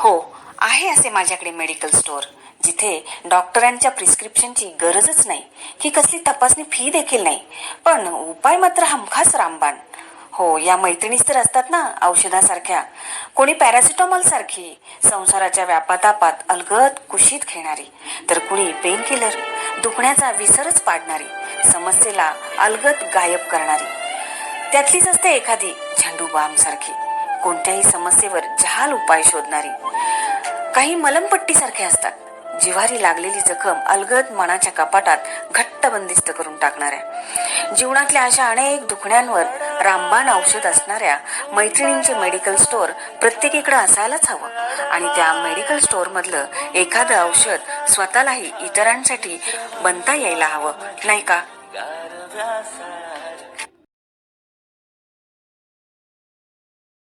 हो आहे असे माझ्याकडे मेडिकल स्टोअर जिथे डॉक्टरांच्या प्रिस्क्रिप्शनची गरजच नाही. की कसली तपासणी फी देखील नाही. पण उपाय मात्र हमखास रामबाण. हो या मैत्रिणीच तर असतात ना औषधासारख्या. कोणी पॅरासिटॉमॉल सारखी संसाराच्या व्यापातापात अलगद कुशीत घेणारी. तर कुणी पेन किलर दुखण्याचा विसरच पाडणारी समस्येला अलगद गायब करणारी. त्यातलीच असते एखादी झंडू बाम सारखी. कोणत्याही समस्येवर जहाल उपाय शोधणारी. काही मलमपट्टीसारखे असतात. जिवारी लागलेली जखम अलगद मनाच्या कपाटात घट्ट बंदिस्त करून टाकणाऱ्या. जीवनातल्या अशा अनेक दुखण्यांवर रामबाण औषध असणाऱ्या मैत्रिणींचे मेडिकल स्टोअर प्रत्येकीकडे असायलाच हवं. आणि त्या मेडिकल स्टोअर मधलं एखादं औषध स्वतःलाही इतरांसाठी बनता यायला हवं नाही का?